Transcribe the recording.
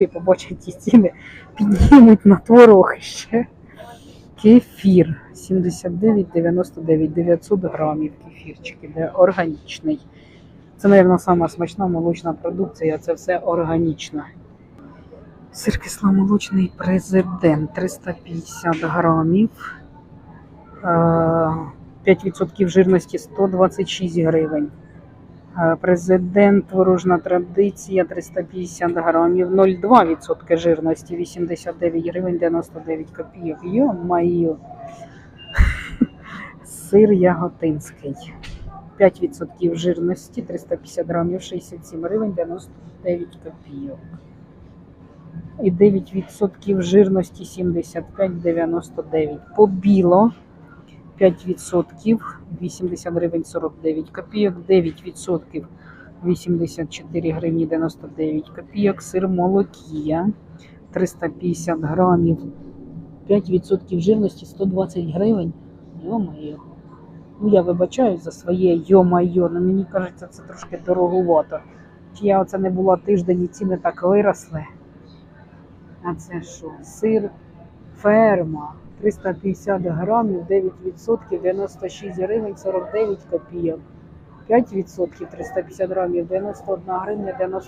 і побачать ті ціни, піднімуть на творог ще. Кефір 79,99, 900 грамів кефірчики, де органічний. Це, мабуть, сама смачна молочна продукція, це все органічно. Сир кисломолочний президент 350 грамів. Е, 5% жирності 126 гривень. Е, Президент творожна традиція 350 грамів, 0,2% жирності, 89 гривень 99 копійок. Йо-майо. Сир яготинський. 5% жирності, 350 грамів, 67 гривень 99 копійок. І 9% жирності 75,99. Побіло 5%, 80 гривень 49 копійок, 9% 84 гривні 99 копійок, сир молокія 350 грамів, 5% жирності 120 гривень. Йо-моє. Ну, я вибачаюсь за своє йо-майо, але мені кажеться, це трошки дороговато. Чи я оце не була тиждень і ціни так виросли? А це що? Сир ферма 350 грамів, 9%, 96 гривень 49 копійок. 5% 350 грамів, 91 гривня 90